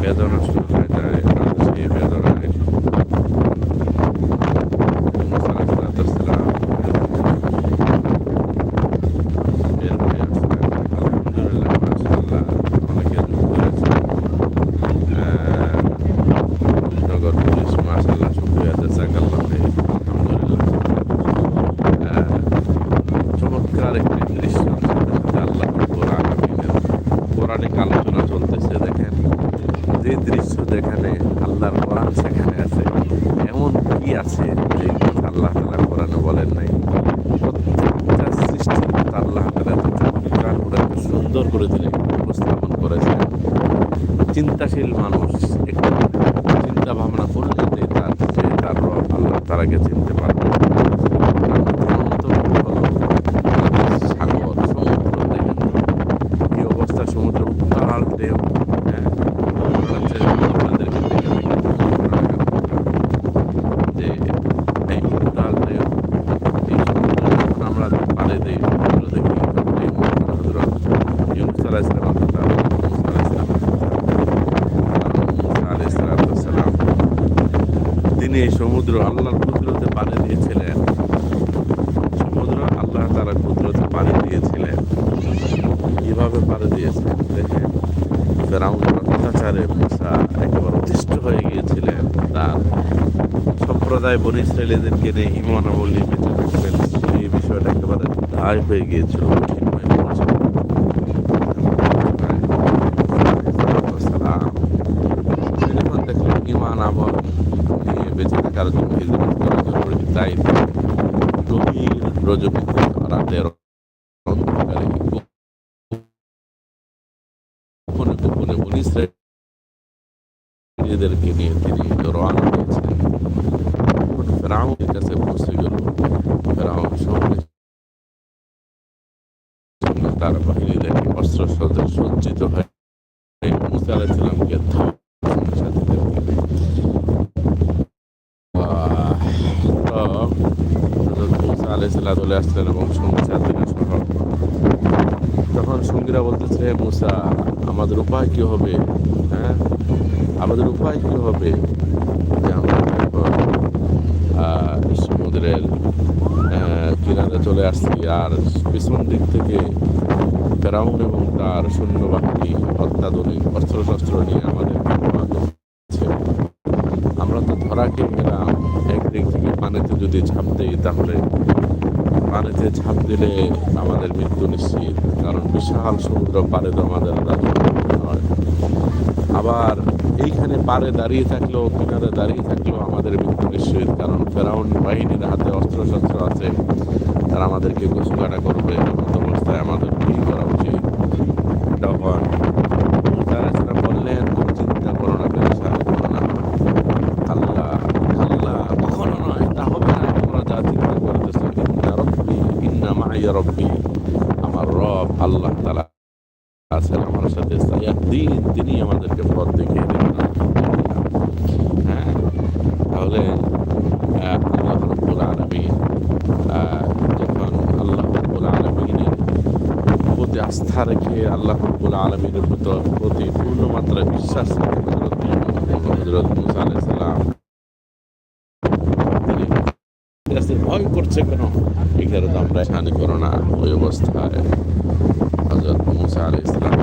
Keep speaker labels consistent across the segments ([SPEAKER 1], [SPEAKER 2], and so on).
[SPEAKER 1] 95 92 আছে আল্লাহ তালা কোরআনে বলেন নাই। প্রত্যেকটা সৃষ্টি আল্লাহ তালা সুন্দর করে দিলেন উপস্থাপন করেছেন। চিন্তাশীল মানুষ, একটু চিন্তা ভাবনা করলে তার তার আল্লাহ তারাকে চিনতে পারে। তিনি এই সমুদ্র আল্লাহর কুদরতে পাড়ে দিয়েছিলেন। সমুদ্র আল্লাহ তারা কুদরতে পাড়ে দিয়েছিলেন। কীভাবে পাড়ে দিয়েছেন দেখেন। অত্যাচারে একেবারে অতিষ্ঠ হয়ে গিয়েছিলেন। তার সম্প্রদায় বন ইসরায়েলিদেরকে নিয়ে ইমানাবলী এই বিষয়টা একেবারে দায় হয়ে গিয়েছিল কঠিন হয়ে পড়েছিল তিনি যখন দেখলেন ইমান আমল নিয়ে থাকার জন্য হিজরত করা জরুরি তাই গভীর রজনীতে রাতের অন্ধকারে গোপনে গোপনে ইসরায়েলিদেরকে নিয়ে তিনি রওনা হয়েছেন ফেরাউনের কাছে পৌঁছে গেল ফেরাউন সঙ্গে তার বাহিনীদের অস্ত্র সজ্জা সজ্জিত হয়ে মুসা আলাহিসাল্লামকে ধর্মের আলাইহিসসালাম চলে আসলেন এবং সঙ্গী সাথীরা সহ তখন সঙ্গীরা বলতেছে, "হে মুসা, আমাদের উপায় কি হবে? হ্যাঁ? আমাদের উপায় কি হবে? যে আমরা সমুদ্রের কিনারে চলে আসছি। আর পিছন দিক থেকে ফেরাউন এবং তার সৈন্যবাহিনী অত্যাধুনিক অস্ত্রশস্ত্র নিয়ে করছে। আমরা তো ধরা খেয়ে গেলাম। একদিক থেকে পানিতে যদি ঝাঁপ দিই, তাহলে পানিতে ঝাঁপ দিলে আমাদের মৃত্যু নিশ্চিত। কারণ বিশাল সমুদ্র পারে তো আমাদের আবার এইখানে পারে দাঁড়িয়ে থাকলেও, কিনারে দাঁড়িয়ে থাকলেও আমাদের মৃত্যু নিশ্চিত। কারণ ফেরাউন বাহিনীর হাতে অস্ত্রশস্ত্র আছে। তারা আমাদেরকে গোসুকাটা করবে। এমন অবস্থায় আমাদের কি করা উচিত। তখন তারা সেটা বললেন কোনো চিন্তা করো না পেরেশান করো না আল্লাহ আল্লাহ কখনো নয় তা হবে না তোমরা যা চিন্তা করতেছো ইন্না রব্বি ইন্না মাইয়া রব্বি আমার রব আল্লাহ তালা আছেন আমার সাথে দিন তিনি আমাদেরকে পথ দেখিয়ে দেবেন। হ্যাঁ তাহলে প্রতি আস্থা রেখে আল্লাহ রব্বুল আলমিনের প্রতি পূর্ণ মাত্রায় বিশ্বাস রেখে হজরত মুসা আলাইসাল্লাম তিনি ভয় করছে কেন? এখানে তো আমরা শানি করো না, ওই অবস্থায় হজরত মুসা আলাই ইসলাম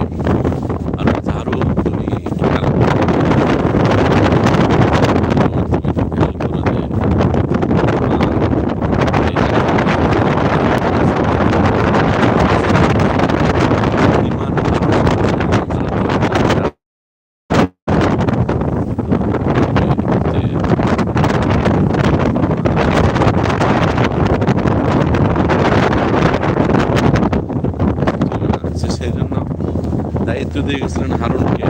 [SPEAKER 1] হারুনকে আর বলছে, হারুন তুমি খেয়াল করো। আমার তুমি একটু খেয়াল করো যে, আহ, এই ইমান আচ্ছা, সেই জন্য দায়িত্ব দিয়ে গেছিলেন হারুনকে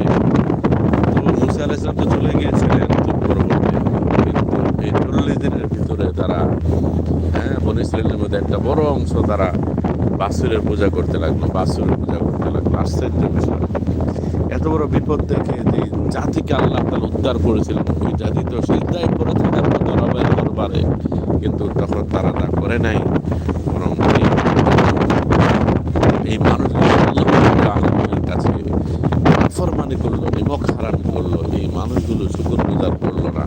[SPEAKER 1] তো মুসা আলাহ ইসলাম তো চলে গিয়েছিলেন তো পরবর্তী কিন্তু এই চল্লিশ দিনের ভিতরে তারা হ্যাঁ বনি ইসরায়েলের মধ্যে একটা অংশ তারা বাসুরের পূজা করতে লাগল, বাসুরের পূজা করতে লাগল। আশ্চর্য বিষয়। এত বড় বিপদ দেখে যে জাতিকে আল্লাহ তালা উদ্ধার করেছিলেন, ওই জাতি তো সিদ্ধায় পড়ে থাকার মতো রবের দরবারে, কিন্তু তখন তারা তা করে নাই, বরং এই মানুষগুলো আল্লাহ রাব্বুল আলামিনের কাছে ফরমানি করল, নিমক হারামি করল, এই মানুষগুলো শুকুর গুজার করল না।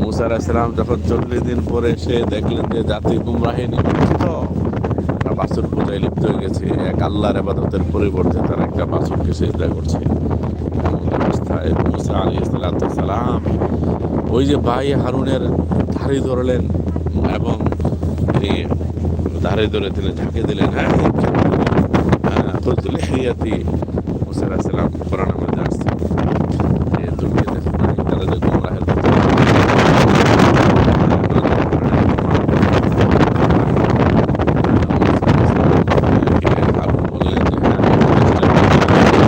[SPEAKER 1] মুসা আলাইসালাম যখন চল্লিশ দিন পরে সে দেখলেন যে জাতি গুমরাহে বাসুর পূজায় লিপ্ত হয়ে গেছে এক আল্লাহর আবাদতের পরিবর্তে তারা একটা বাসুরকে সেজদা করছে এমন অবস্থায় মুসা আলী সালাম ওই যে ভাই হারুনের ধারে ধরলেন এবং ধারে ধরে তিনি ঢাকে দিলেন হ্যাঁ খুলতুল হিয়াতি মুসা আলাইহিস সালাম কোরআনের মধ্যে আসছে যে তুমি দেখো না তারা যে গুমরাহের পথে হারুন বললেন যে হ্যাঁ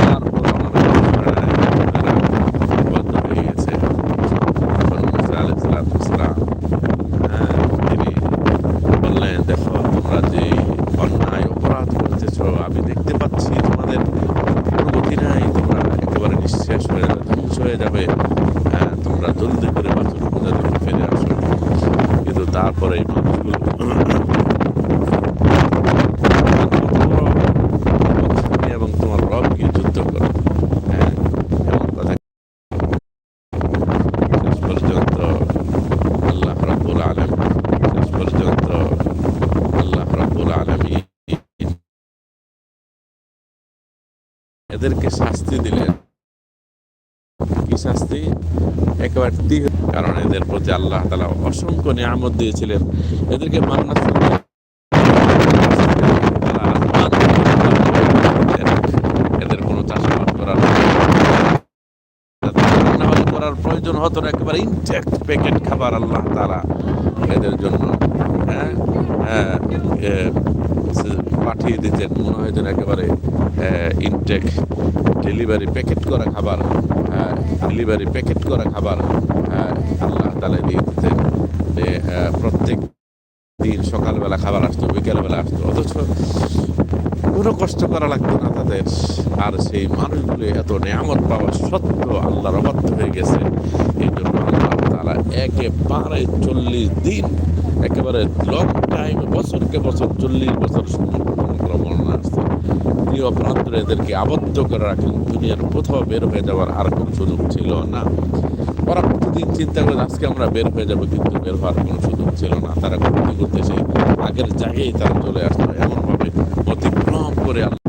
[SPEAKER 1] তারপর আমার বদ্ধ হয়ে গেছে তখন মুসা আলাইহিস সালাম হ্যাঁ তিনি বললেন দেখো তোমরা যে অন্যায় অপরাধ করতেছ আমি দেখতে পাচ্ছি তোমাদের কোনো গতি নাই তোমরা একেবারে নিঃশেষ হয়ে যাবে ধ্বংস হয়ে যাবে হ্যাঁ তোমরা জলদি করে বাছুর পূজা থেকে ফিরে আসো কিন্তু তারপরে এই মানুষগুলো তুমি এবং তোমার রবকে যুদ্ধ করো হ্যাঁ এমন কথা শেষ এদেরকে শাস্তি দিলেন। কি শাস্তি? একেবারে কারণ এদের প্রতি আল্লাহ তালা অসংখ্য নিয়ামত দিয়েছিলেন। এদেরকে মান্নাত প্রয়োজন হতো না একেবারে ইনটেক্ট প্যাকেট খাবার আল্লাহ তারা এদের জন্য হ্যাঁ? হ্যাঁ, পাঠিয়ে দিতেন মনে হয় যেন একেবারে ইনটেক ডেলিভারি প্যাকেট করা খাবার ডেলিভারি প্যাকেট করা খাবার আল্লাহ তালা দিয়ে দিতেন। প্রত্যেক দিন সকালবেলা খাবার আসতো বিকেলবেলা আসতো অথচ কোনো কষ্ট করা লাগতো না তাদের? আর সেই মানুষগুলো এত নিয়ামত পাওয়া সত্ত্বেও আল্লাহর অবাধ্য হয়ে গেছে। এই জন্য আল্লাহ তারা একেবারে চল্লিশ দিন, একেবারে লং টাইম বছরকে বছর, চল্লিশ বছর বর্ণনা আসছে। প্রিয় প্রান্তরে এদেরকে আবদ্ধ করে রাখেন। দুনিয়ার কোথাও বের হয়ে যাওয়ার আর কোনো সুযোগ ছিল না। ওরা প্রতিদিন চিন্তা করে, আজকে আমরা বের হয়ে যাব, কিন্তু বের হওয়ার কোনো সুযোগ ছিল না। তারা করতে করতে সেই আগের জায়গায় তারা চলে আসতো এমনভাবে অতিক্রম করে আল্লাহ